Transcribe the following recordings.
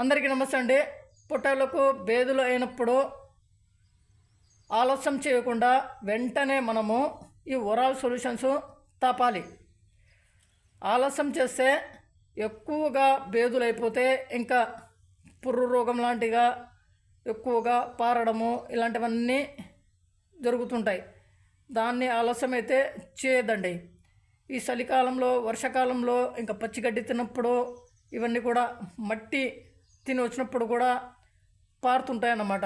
అందరికీ నమస్తే అండి. పొట్టలకు బేదులు అయినప్పుడు ఆలస్యం చేయకుండా వెంటనే మనము ఈ ఒరాల్ సొల్యూషన్స్ తాపాలి. ఆలస్యం చేస్తే ఎక్కువగా బేదులైపోతే ఇంకా పుర్రు రోగం లాంటిగా ఎక్కువగా పారడము ఇలాంటివన్నీ జరుగుతుంటాయి. దాన్ని ఆలస్యం అయితే చేయదండి ఈ చలికాలంలో వర్షాకాలంలో ఇంకా పచ్చిగడ్డి తిన్నప్పుడు ఇవన్నీ కూడా మట్టి తిని వచ్చినప్పుడు కూడా పారుతుంటాయి అన్నమాట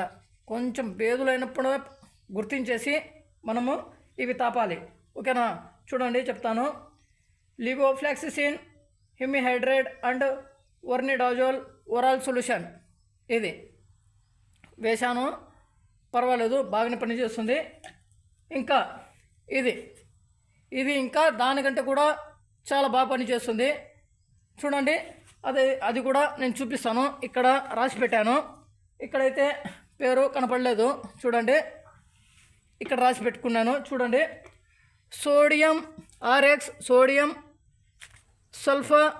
కొంచెం బేదులైనప్పుడు గుర్తించేసి మనము ఇవి తాపాలి. ఓకేనా? చూడండి చెప్తాను. Levofloxacin hemihydrate and ornidazole oral solution. ఇది. వేశాను. పర్వాలేదు బాగానే పనిచేస్తుంది ఇంకా ఇది. ఇది ఇంకా దానికంటే కూడా చాలా బాగా పనిచేస్తుంది. చూడండి. అదే అది కూడా నేను చూపిస్తాను. ఇక్కడ రాసి పెట్టాను. ఇక్కడైతే పేరు కనపడలేదు. చూడండి. ఇక్కడ రాసి పెట్టుకున్నాను. చూడండి. Sodium Rx sodium sulpha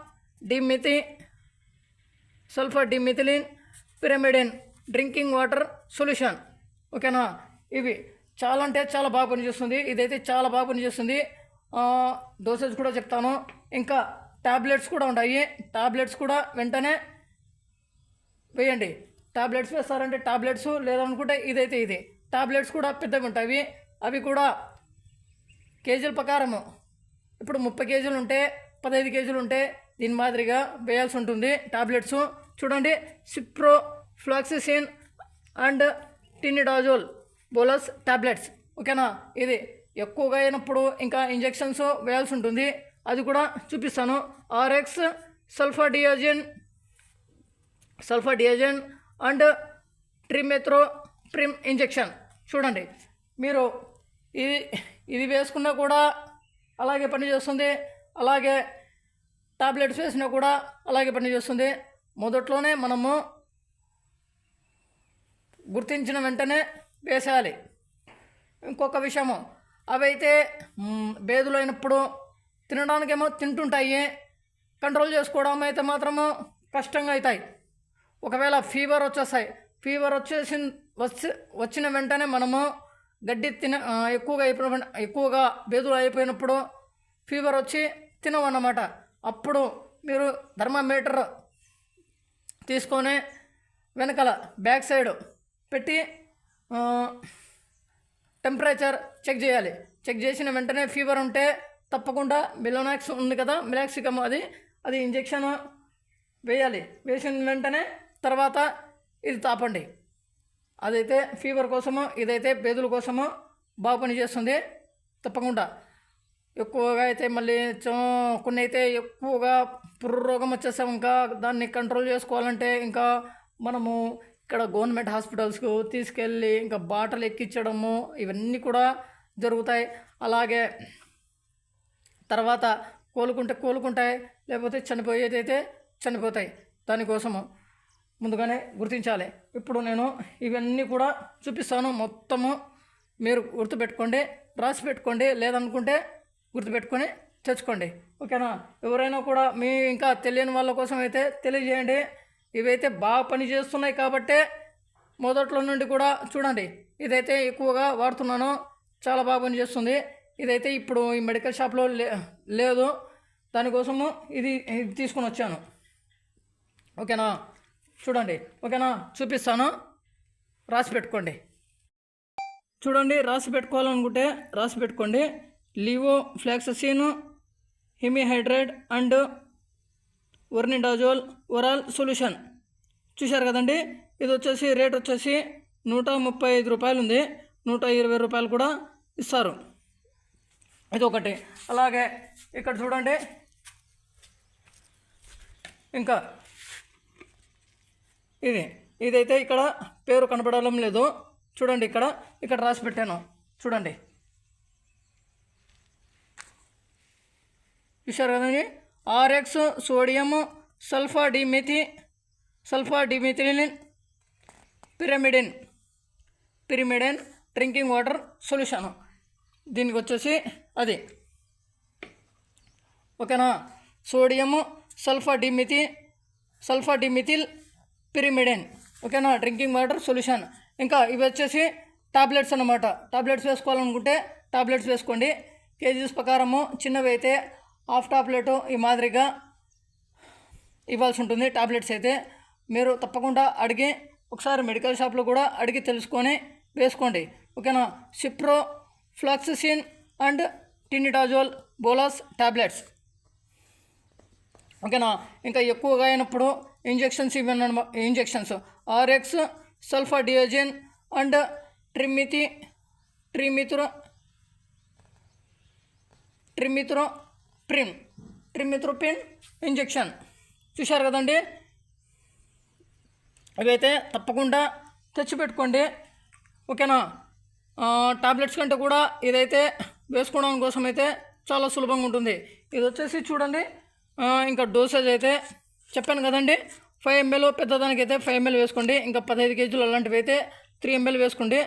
dimethy sulphur dimethyl pyrimidine drinking water solution. ఓకేనా? ఇవి చాలా అంటే చాలా బాగా పనిచేస్తుంది. ఇదైతే చాలా బాగా పనిచేస్తుంది. డోసేజ్ కూడా చెప్తాను. ఇంకా టాబ్లెట్స్ కూడా ఉంటాయి టాబ్లెట్స్ కూడా వెంటనే వేయండి. టాబ్లెట్స్ వేస్తారంటే టాబ్లెట్స్ లేదనుకుంటే ఇదైతే ఇది. టాబ్లెట్స్ కూడా పెద్దగా ఉంటాయి. అవి కూడా కేజీల ప్రకారము. ఇప్పుడు ముప్పై కేజీలు ఉంటే పదహైదు కేజీలు ఉంటే దీని మాదిరిగా వేయాల్సి ఉంటుంది టాబ్లెట్స్ చూడండి ciprofloxacin and tinidazole bolus tablets ఓకేనా ఇది ఎక్కువగా అయినప్పుడు ఇంకా ఇంజెక్షన్స్ వేయాల్సి ఉంటుంది. అది కూడా చూపిస్తాను. Rx sulphur diazine sulphur diazine and trimethoprim injection చూడండి మీరు ఇది ఇది వేసుకున్నా కూడా అలాగే పనిచేస్తుంది. అలాగే టాబ్లెట్స్ వేసినా కూడా అలాగే పనిచేస్తుంది. మొదట్లోనే మనము గుర్తించిన వెంటనే వేసేయాలి. ఇంకొక విషయము అవైతే బేదులైనప్పుడు తినడానికేమో తింటుంటాయి. కంట్రోల్ చేసుకోవడం అయితే మాత్రము కష్టంగా అవుతాయి. ఒకవేళ ఫీవర్ వచ్చేస్తాయి. ఫీవర్ వచ్చేసి వచ్చి వచ్చిన వెంటనే మనము గడ్డి తిన ఎక్కువగా అయిపోయిన ఎక్కువగా బేదులు అయిపోయినప్పుడు ఫీవర్ వచ్చి తినవన్నమాట. అప్పుడు మీరు థర్మామీటర్ తీసుకొని వెనకాల బ్యాక్ సైడ్ పెట్టి టెంపరేచర్ చెక్ చేయాలి. చెక్ చేసిన వెంటనే ఫీవర్ ఉంటే తప్పకుండా మిలోనాక్స్ ఉంది కదా మిలాక్సికమ్ అది అది ఇంజెక్షన్ వేయాలి. వేసిన వెంటనే తర్వాత ఇది తాపండి. అదైతే ఫీవర్ కోసము ఇదైతే బేదుల కోసము బాగా పనిచేస్తుంది తప్పకుండా. ఎక్కువగా అయితే మళ్ళీ చో- కొన్ని అయితే ఎక్కువగా పుర్రోగం వచ్చేసాం. ఇంకా దాన్ని కంట్రోల్ చేసుకోవాలంటే ఇంకా మనము ఇక్కడ గవర్నమెంట్ హాస్పిటల్స్కు తీసుకెళ్ళి ఇంకా బాటలు ఎక్కించడము ఇవన్నీ కూడా జరుగుతాయి. అలాగే తర్వాత కోలుకుంటే కోలుకుంటాయి లేకపోతే చనిపోయేదైతే చనిపోతాయి. దానికోసము ముందుగానే గుర్తించాలి. ఇప్పుడు నేను ఇవన్నీ కూడా చూపిస్తాను. మొత్తము మీరు గుర్తుపెట్టుకోండి రాసి పెట్టుకోండి లేదనుకుంటే గుర్తుపెట్టుకొని తెచ్చుకోండి. ఓకేనా? ఎవరైనా కూడా మీ ఇంకా తెలియని వాళ్ళ కోసం అయితే తెలియజేయండి. ఇవైతే బాగా పని చేస్తున్నాయి కాబట్టే మొదట్లో నుండి కూడా చూడండి. ఇదైతే ఎక్కువగా వాడుతున్నాను. చాలా బాగా పనిచేస్తుంది ఇదైతే ఇప్పుడు ఈ మెడికల్ షాప్లో లే లేదు. దానికోసము ఇది ఇది తీసుకొని వచ్చాను. ఓకేనా? చూడండి. ఓకేనా? చూపిస్తాను. రాసి పెట్టుకోండి. చూడండి రాసి పెట్టుకోవాలనుకుంటే రాసి పెట్టుకోండి. Levofloxacin hemihydrate and ornidazole oral solution. చూశారు కదండి? ఇది వచ్చేసి రేట్ వచ్చేసి నూట ముప్పై ఐదు రూపాయలు ఉంది నూట ఇరవై రూపాయలు కూడా ఇస్తారు. ఇది ఒకటి అలాగే ఇక్కడ చూడండి. ఇంకా ఇది. ఇదైతే ఇక్కడ పేరు కనపడడం లేదు. చూడండి ఇక్కడ. ఇక్కడ రాసి పెట్టాను. చూడండి. చూశారు కదండి? Rx sodium sulpha డిమిథి sulfa dimethylene pyrimidine pyrimidine drinking water solution దీనికి వచ్చేసి అది. ఓకేనా? Sodium sulfa డిమిథి sulfa dimethyl pyrimidine. ఓకేనా? Drinking water solution. ఇంకా ఇవి వచ్చేసి టాబ్లెట్స్ అన్నమాట. టాబ్లెట్స్ వేసుకోవాలనుకుంటే టాబ్లెట్స్ వేసుకోండి. కేజీస్ ప్రకారము చిన్నవి అయితే హాఫ్ టాబ్లెట్ ఈ మాదిరిగా ఇవ్వాల్సి ఉంటుంది టాబ్లెట్స్ అయితే. మీరు తప్పకుండా అడిగి ఒకసారి మెడికల్ షాప్లో కూడా అడిగి తెలుసుకొని వేసుకోండి. ఓకేనా? Ciprofloxacin and tinidazole bolus tablets. ఓకేనా? ఇంకా ఎక్కువగా అయినప్పుడు ఇంజెక్షన్స్ ఇవన్నీ injections. Rx sulphur diazine and ట్రిమితి ట్రిమితుర ట్రిమిత్రో ప్రిన్ ట్రిమిత్రోపిన్ ఇంజెక్షన్. చూశారు కదండి? ఇవైతే తప్పకుండా తెచ్చిపెట్టుకోండి. ఓకేనా? టాబ్లెట్స్ కంటే కూడా ఇదైతే వేసుకోవడం కోసం అయితే చాలా సులభంగా ఉంటుంది. ఇది వచ్చేసి చూడండి. ఇంకా డోసేజ్ అయితే చెప్పాను కదండి. ఫైవ్ ఎంఎల్ పెద్దదానికి అయితే ఫైవ్ ఎంఎల్ వేసుకోండి. ఇంకా పదహైదు కేజీలు అలాంటివి అయితే త్రీ ఎంఎల్ వేసుకోండి.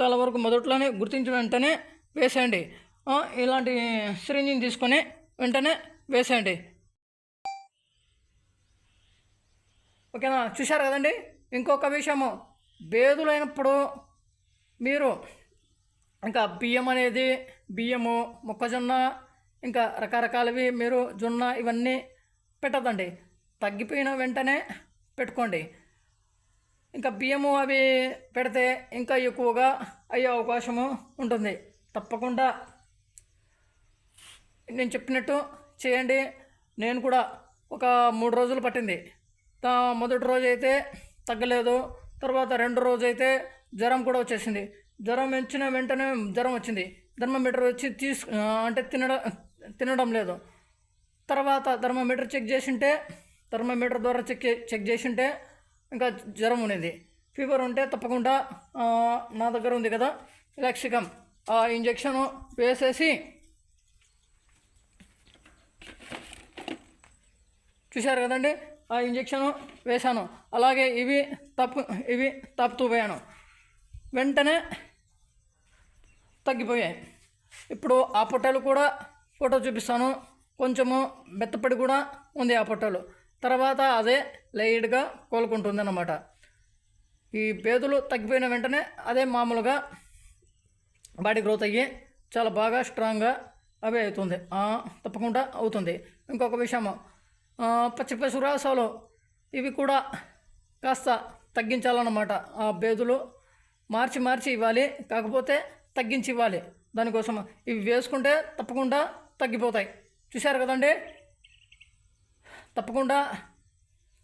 చాలా వరకు మొదట్లోనే గుర్తించిన వెంటనే వేసేయండి. ఇలాంటి సిరింజిని తీసుకొని వెంటనే వేసేయండి. ఓకేనా? చూశారు కదండి? ఇంకొక విషయము. బేదులైనప్పుడు మీరు ఇంకా బియ్యం అనేది బియ్యము మొక్కజొన్న ఇంకా రకరకాలవి మీరు జొన్న ఇవన్నీ పెట్టదండి తగ్గిపోయిన వెంటనే పెట్టుకోండి. ఇంకా బియ్యము అవి పెడితే ఇంకా ఎక్కువగా అయ్యే అవకాశము ఉంటుంది. తప్పకుండా నేను చెప్పినట్టు చేయండి. నేను కూడా ఒక మూడు రోజులు పట్టింది. మొదటి రోజు అయితే తగ్గలేదు. తర్వాత రెండు రోజు అయితే జ్వరం కూడా వచ్చేసింది. జ్వరం వచ్చిన వెంటనే జ్వరం వచ్చింది. థర్మోమీటర్ వచ్చి తీసు అంటే తినడం తినడం లేదు. తర్వాత థర్మోమీటర్ చెక్ చేసింటే థర్మోమీటర్ ద్వారా చెక్ చెక్ చేసింటే ఇంకా జ్వరం ఉండేది ఫీవర్ ఉంటే తప్పకుండా నా దగ్గర ఉంది కదా ఇలాక్సికమ్ ఆ ఇంజెక్షన్ వేసేసి చూశారు కదండి? ఆ ఇంజెక్షన్ వేశాను. అలాగే ఇవి తప్పు ఇవి తప్పుతూ పోయాను. వెంటనే తగ్గిపోయాయి. ఇప్పుడు ఆ పొట్టలు కూడా ఫోటో చూపిస్తాను. కొంచెము మెత్తపడి కూడా ఉంది ఆ పొట్టలు. తర్వాత అదే లైట్గా కోలుకుంటుంది అన్నమాట ఈ బేదులు తగ్గిపోయిన వెంటనే అదే మామూలుగా బాడీ గ్రోత్ అయ్యి చాలా బాగా స్ట్రాంగ్గా అవే అవుతుంది. తప్పకుండా అవుతుంది. ఇంకొక విషయము. పచ్చి పశురాసాలు ఇవి కూడా కాస్త తగ్గించాలన్నమాట. ఆ బేదులు మార్చి మార్చి ఇవ్వాలి. కాకపోతే తగ్గించి ఇవ్వాలి దానికోసం ఇవి వేసుకుంటే తప్పకుండా తగ్గిపోతాయి. చూశారు కదండి? తప్పకుండా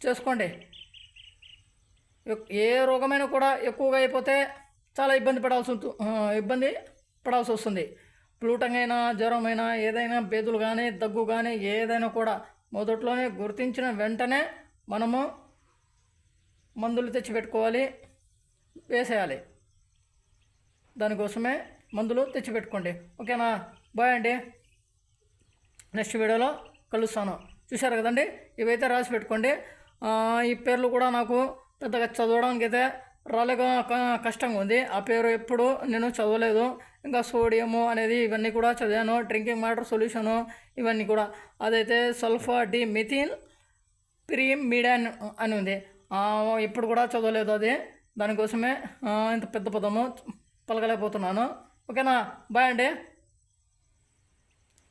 చేసుకోండి. ఏ రోగమైనా కూడా ఎక్కువగా అయిపోతే చాలా ఇబ్బంది పడాల్సి ఇబ్బంది పడాల్సి వస్తుంది. ప్లూటంగైనా అయినా జ్వరం అయినా ఏదైనా బేదులు కానీ దగ్గు కానీ ఏదైనా కూడా మొదట్లోనే గుర్తించిన వెంటనే మనము మందులు తెచ్చిపెట్టుకోవాలి. వేసేయాలి. దానికోసమే మందులు తెచ్చిపెట్టుకోండి. ఓకేనా? బాయ్ అండి. నెక్స్ట్ వీడియోలో కలుస్తాను. చూశారు కదండి? ఇవైతే రాసి పెట్టుకోండి. ఈ పేర్లు కూడా నాకు పెద్దగా చదవడానికి అయితే రాలేక క- కష్టంగా ఉంది. ఆ పేరు ఎప్పుడు నేను చదవలేదు. ఇంకా సోడియము అనేది ఇవన్నీ కూడా చదివాను. డ్రింకింగ్ వాటర్ సొల్యూషను ఇవన్నీ కూడా. అదైతే సల్ఫా డి మిథిన్ ప్రీమ్ మీడియాన్ అని ఉంది. ఇప్పుడు కూడా చదవలేదు అది. దానికోసమే ఇంత పెద్ద పదము పలకలేకపోతున్నాను. ఓకేనా? బాయ్ అండి.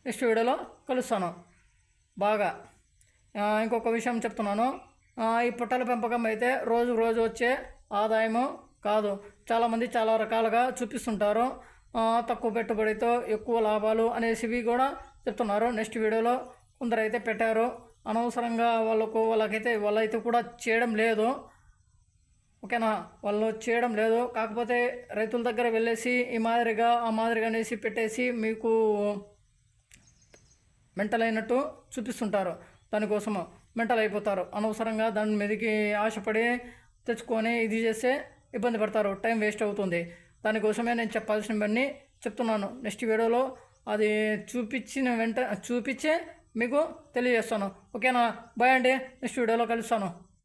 నెక్స్ట్ వీడియోలో కలుస్తాను. బాగా. ఇంకొక విషయం చెప్తున్నాను. ఈ పుట్టల పెంపకం అయితే రోజు రోజు వచ్చే ఆదాయము కాదు. చాలామంది చాలా రకాలుగా చూపిస్తుంటారు. తక్కువ పెట్టుబడితో ఎక్కువ లాభాలు అనేసివి కూడా చెప్తున్నారు. నెక్స్ట్ వీడియోలో కొందరు అయితే పెట్టారు. అనవసరంగా వాళ్ళకు వాళ్ళకైతే వాళ్ళైతే కూడా చేయడం లేదు. ఓకేనా? వాళ్ళు చేయడం లేదు. కాకపోతే రైతుల దగ్గర వెళ్ళేసి ఈ మాదిరిగా ఆ మాదిరిగా అనేసి పెట్టేసి మీకు మెంటల్ అయినట్టు చూపిస్తుంటారు. దానికోసము మెంటల్ అయిపోతారు. అనవసరంగా దాని మీదకి ఆశపడి తెచ్చుకొని ఇది చేస్తే ఇబ్బంది పడతారు. టైం వేస్ట్ అవుతుంది. దానికోసమే నేను చెప్పాల్సినవన్నీ చెప్తున్నాను. నెక్స్ట్ వీడియోలో అది చూపించిన వెంట చూపించే మీకు తెలియజేస్తాను. ఓకేనా? బాయ్ అండి. నెక్స్ట్ వీడియోలో కలుస్తాను.